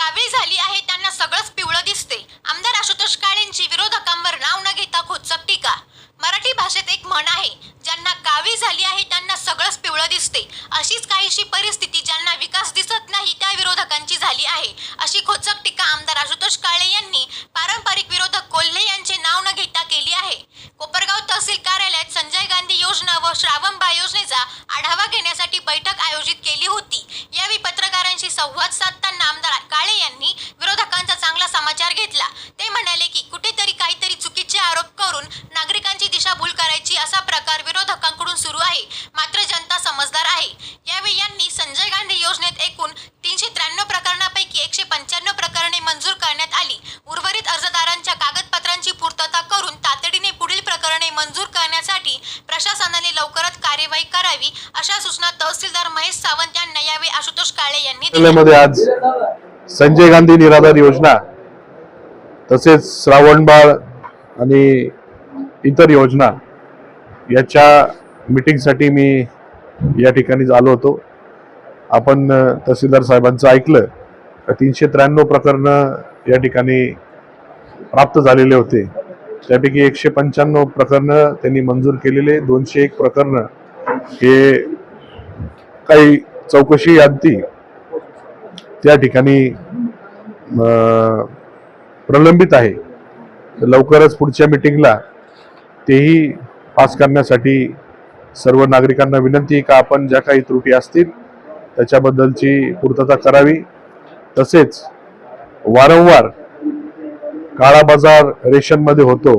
गावी झाली आहे त्यांना सगळंच पिवळं दिसते. आमदार आशुतोष काळेंची विरोधकांवर नाव न घेता खोचक टीका. मराठी भाषेत एक म्हण आहे ज्यांना गावी झाली आहे त्यांना सगळंच पिवळं दिसते. अशीच काहीशी परिस्थिती ज्यांना विकास दिसत नाही त्या विरोधकांची झाली आहे. अशी खोचक टीका आमदार आशुतोष काळे यांनी पारंपरिक विरोधक कोल्हे यांचे नाव न घेता केली आहे. कोपरगाव तहसील कार्यालयात संजय गांधी योजना व श्रावण बा योजनेचा आढावा घेण्यासाठी बैठक आयोजित केली होती. यावेळी पत्रकारांशी संवाद साध अशा सूचना तहसीलदार महेश सावंत यांना यावेळी आशुतोष काळे यांनी जिल्ह्यामध्ये आज संजय गांधी निराधार योजना तसेच श्रावणबाळ आणि इतर योजना याच्या मीटिंगसाठी मी या ठिकाणी आलो होतो. आपण तहसीलदार साहेबांचं ऐकलं का तीनशे त्र्याण्णव प्रकरणं या ठिकाणी प्राप्त झालेले होते. त्यापैकी एकशे पंच्याण्णव प्रकरणं त्यांनी मंजूर केलेले दोनशे एक प्रकरणं हे काही चौकशी यादी त्या ठिकाणी प्रलंबित आहे. लवकरच पुढच्या मिटिंगला तेही पास करण्यासाठी सर्व नागरिकांना विनंती का आपण ज्या काही त्रुटी असतील त्याच्याबद्दलची पूर्तता करावी. तसेच वारंवार काळा बाजार रेशनमध्ये होतो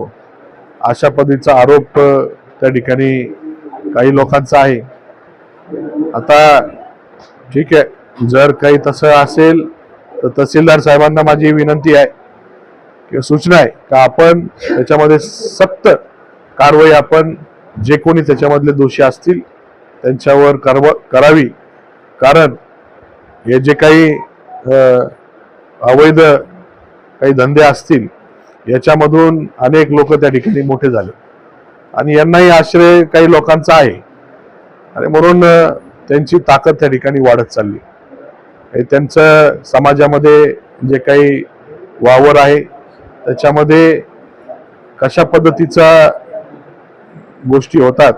अशा पद्धतीचा आरोप त्या ठिकाणी काही लोकांचं आहे. आता ठीक आहे. जर काही तसं असेल तर तहसीलदार साहेबांना माझी विनंती आहे. किंवा सूचना आहे का आपण त्याच्यामध्ये सक्त कारवाई आपण जे कोणी त्याच्यामधले दोषी असतील त्यांच्यावर करव करावी. कारण हे जे काही अवैध काही धंदे असतील याच्यामधून अनेक लोक त्या ठिकाणी मोठे झाले. आणि यांनाही आश्रय काही लोकांचा आहे. आणि म्हणून त्यांची ताकद त्या ठिकाणी वाढत चालली. हे त्यांचं समाजामध्ये जे काही वावर आहे त्याच्यामध्ये कशा पद्धतीचा गोष्टी होतात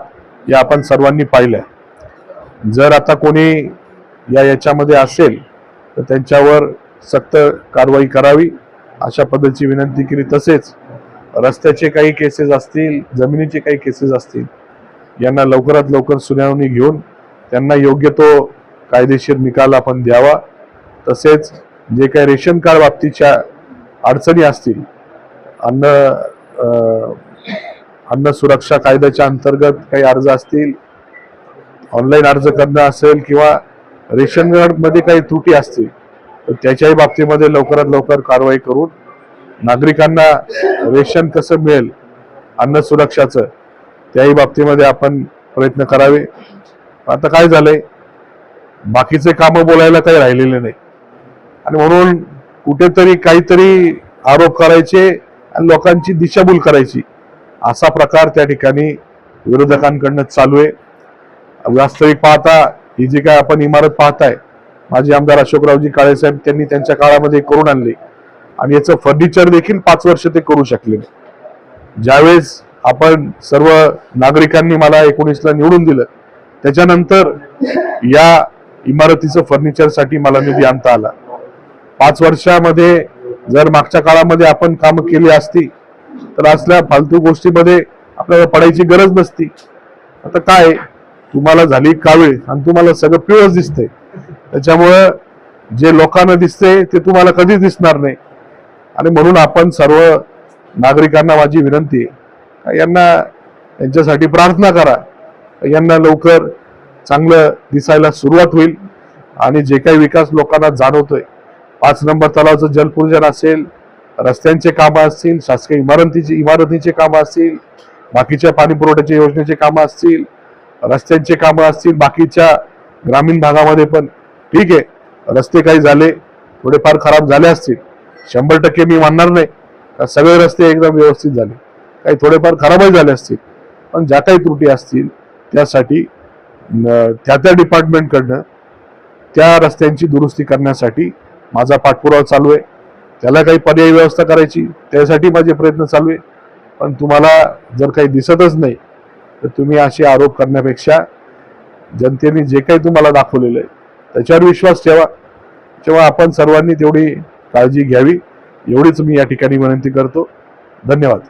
या आपण सर्वांनी पाहिल्या. जर आता कोणी या याच्यामध्ये असेल तर त्यांच्यावर सक्त कारवाई करावी अशा पद्धतीची विनंती केली तसेच रस्त्याचे काही केसेस असतील जमिनीचे काही केसेस असतील यांना लवकरात लवकर सुनावणी घेऊन त्यांना योग्य तो कायदेशीर निकाल आपण द्यावा. तसेच जे काही रेशन कार्ड बाबतीच्या अडचणी असतील अन्न अन्न सुरक्षा कायद्याच्या अंतर्गत काही अर्ज असतील ऑनलाईन अर्ज करणं असेल किंवा रेशन कार्डमध्ये काही त्रुटी असतील तर त्याच्याही बाबतीमध्ये लवकरात लवकर कारवाई करून नागरिकांना रेशन कसं मिळेल अन्न सुरक्षाचं त्याही बाबतीमध्ये आपण प्रयत्न करावे. आता काय झालंय? बाकीचे कामं बोलायला काही राहिलेले नाही. आणि म्हणून कुठेतरी काहीतरी आरोप करायचे आणि लोकांची दिशाभूल करायची. असा प्रकार त्या ठिकाणी विरोधकांकडनं चालू आहे. वास्तविक पाहता ही जी काय आपण इमारत पाहताय माजी आमदार अशोकरावजी काळेसाहेब त्यांनी त्यांच्या काळामध्ये करून आणली. आणि याचं फर्निचर देखील पाच वर्ष ते करू शकले. नाही ज्यावेळेस आपण सर्व नागरिकांनी मला एकोणीसला निवडून दिलं त्याच्यानंतर या इमारतीचं फर्निचरसाठी मला निधी आणता आला. पाच वर्षामध्ये जर मागच्या काळामध्ये आपण काम केली असती तर असल्या फालतू गोष्टीमध्ये आपल्याला पडायची गरज नसती. आता काय तुम्हाला झाली कावीळ आणि तुम्हाला सगळं पिवळच दिसतंय. त्याच्यामुळं जे लोकांना दिसते ते तुम्हाला कधीच दिसणार नाही. आणि म्हणून आपण सर्व नागरिकांना माझी विनंती यांना यांच्यासाठी प्रार्थना करा. यांना लवकर चांगलं दिसायला सुरुवात होईल आणि जे काही विकास लोकांना जाणवतोय पाच नंबर तलावाचं जलपूजन असेल रस्त्यांचे कामं असतील शासकीय इमारतीची इमारतीचे कामं असतील बाकीच्या पाणी पुरवठ्याच्या योजनेचे कामं असतील रस्त्यांचे कामं असतील बाकीच्या ग्रामीण भागामध्ये पण. ठीक आहे रस्ते काही झाले थोडेफार खराब झाले असतील शंभर टक्के मी मानणार नाही. सगळे रस्ते एकदम व्यवस्थित झाले. काही थोडेफार खराबही झाले असतील पण ज्या काही त्रुटी असतील त्यासाठी त्या त्या डिपार्टमेंटकडनं त्या रस्त्यांची दुरुस्ती करण्यासाठी माझा पाठपुरावा चालू आहे. त्याला काही पर्यायी व्यवस्था करायची त्यासाठी माझे प्रयत्न चालू आहे. पण तुम्हाला जर काही दिसतच नाही तर तुम्ही असे आरोप करण्यापेक्षा जनतेने जे काही तुम्हाला दाखवलेलं आहे त्याच्यावर विश्वास ठेवा. तेव्हा आपण सर्वांनी तेवढी काळजी घ्यावी. एवढीच मी या ठिकाणी विनंती करतो. धन्यवाद.